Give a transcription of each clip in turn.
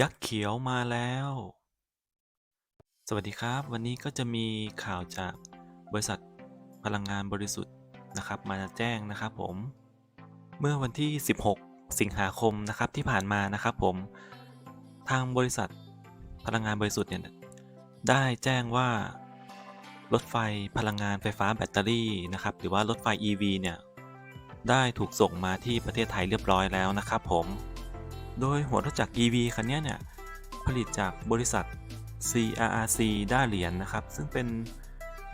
ยักษ์เขียวมาแล้ว สวัสดีครับ วันนี้ก็จะมีข่าวจากบริษัทพลังงานบริสุทธิ์นะครับ มาแจ้งนะครับผม เมื่อวันที่ 16 สิงหาคมนะครับที่ผ่านมานะครับผม ทางบริษัทพลังงานบริสุทธิ์เนี่ยได้แจ้งว่ารถไฟพลังงานไฟฟ้าแบตเตอรี่นะครับ หรือว่ารถไฟ EV เนี่ยได้ถูกส่งมาที่ประเทศไทยเรียบร้อยแล้วนะครับผม โดยหัวรถจักร EV คันนี้เนี่ย ผลิตจากบริษัท CRRC ด้าเหรียญนะครับ ซึ่งเป็น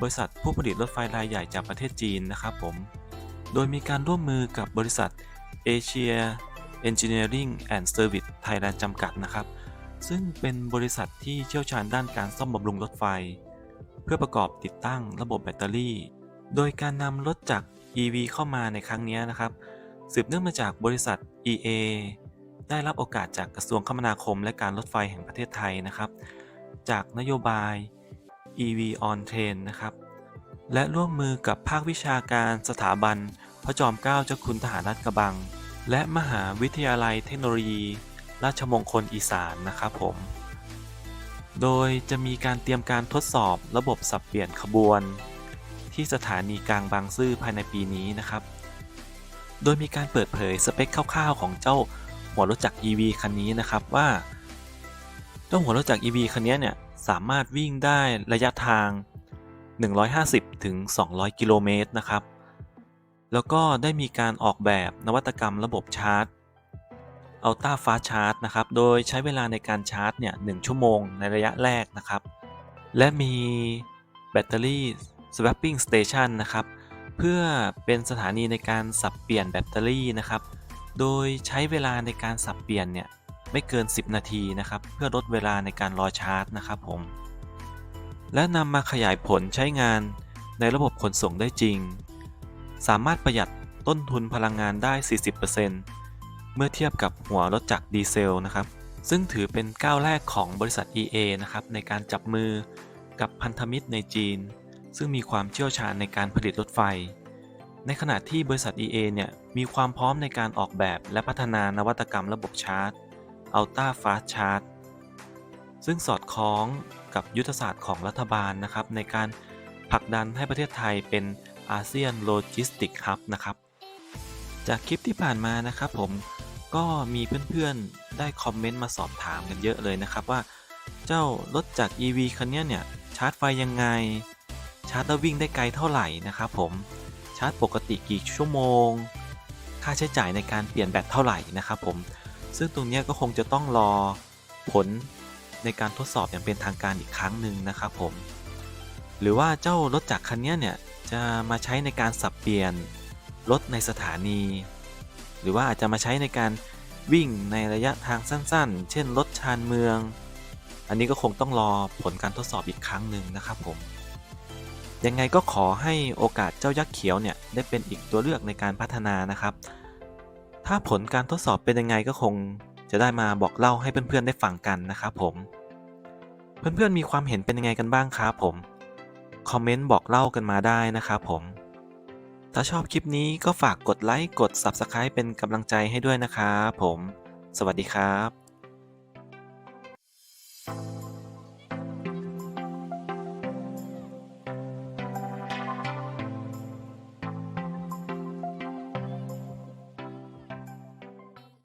บริษัทผู้ผลิตรถไฟรายใหญ่จากประเทศจีนนะครับผม โดยมีการร่วมมือกับบริษัท Asia Engineering and Service Thailand จำกัดนะครับ ซึ่งเป็นบริษัทที่เชี่ยวชาญด้านการซ่อมบำรุงรถไฟ เพื่อประกอบติดตั้งระบบแบตเตอรี่ โดยการนำรถจาก EV เข้ามาในครั้งนี้นะครับ สืบเนื่องมาจากบริษัท EA ได้รับโอกาสจากกระทรวงคมนาคม และการรถไฟแห่งประเทศไทยนะครับ จากนโยบาย EV on Train นะครับ และร่วมมือกับภาควิชาการสถาบัน พระจอมเกล้าเจ้าคุณทหารราชกระบัง และมหาวิทยาลัยเทคโนโลยี ราชมงคลอีสานนะครับผม โดยจะมีการเตรียมการทดสอบระบบสับเปลี่ยนขบวน ที่สถานีกลางบางซื่อภายในปีนี้นะครับ โดยมีการเปิดเผยสเปคคร่าวๆของเจ้า หัวรถจักร EV คันนี้นะครับว่าเจ้าหัวรถจักร EV คันนี้เนี่ยสามารถวิ่งได้ระยะทาง 150 ถึง 200 กิโลเมตรนะครับ แล้วก็ได้มีการออกแบบนวัตกรรมระบบชาร์จ Ultra Fast Charge นะครับ โดยใช้เวลาในการชาร์จเนี่ย1ชั่วโมงในระยะแรกนะครับ และมีแบตเตอรี่ Swapping Station นะครับ เพื่อเป็นสถานีในการสับเปลี่ยนแบตเตอรี่นะครับ โดยใช้เวลาในการสับเปลี่ยนเนี่ยไม่เกิน 10 นาทีนะครับ เพื่อลดเวลาในการรอชาร์จนะครับผม และนำมาขยายผลใช้งานในระบบขนส่งได้จริง สามารถประหยัดต้นทุนพลังงานได้ 40%เมื่อเทียบกับหัวรถจักรดีเซลนะครับ ซึ่งถือเป็นก้าวแรกของบริษัท EA นะครับในการจับมือกับพันธมิตรในจีน ซึ่งมีความเชี่ยวชาญในการผลิตรถไฟ ในขณะที่บริษัท EA เนี่ยมีความพร้อมในการออกแบบและพัฒนานวัตกรรมระบบชาร์จ Ultra Fast Charge ซึ่งสอดคล้องกับยุทธศาสตร์ของรัฐบาลนะครับในการผลักดันให้ประเทศไทยเป็นอาเซียนโลจิสติกฮับนะครับ จากคลิปที่ผ่านมานะครับผมก็มีเพื่อนๆได้คอมเมนต์มาสอบถามกันเยอะเลยนะครับว่า เจ้ารถจาก EV คันนี้เนี่ยชาร์จไฟยังไง ชาร์จแล้ววิ่งได้ไกลเท่าไหร่นะครับผมาร์จปกติกี่ชั่วโมง ค่าใช้จ่ายในการเปลี่ยนแบตเท่าไหร่นะครับผม ซึ่งตรงนี้ก็คงจะต้องรอผลในการทดสอบอย่างเป็นทางการอีกครั้งหนึ่งนะครับผม หรือว่าเจ้ารถจักรคันนี้เนี่ยจะมาใช้ในการสับเปลี่ยนรถในสถานี หรือว่าอาจจะมาใช้ในการวิ่งในระยะทางสั้นๆ เช่นรถชานเมือง อันนี้ก็คงต้องรอผลการทดสอบอีกครั้งหนึ่งนะครับผม ยังไงก็ขอให้โอกาสเจ้ายักษ์เขียวเนี่ยได้เป็นอีกตัวเลือกในการพัฒนานะครับ ถ้าผลการทดสอบเป็นยังไงก็คงจะได้มาบอกเล่าให้เพื่อนๆได้ฟังกันนะครับผม เพื่อนๆมีความเห็นเป็นยังไงกันบ้างครับผม คอมเมนต์บอกเล่ากันมาได้นะครับผม ถ้าชอบคลิปนี้ก็ฝากกดไลค์กด Subscribe เป็นกำลังใจให้ด้วยนะครับผม สวัสดีครับ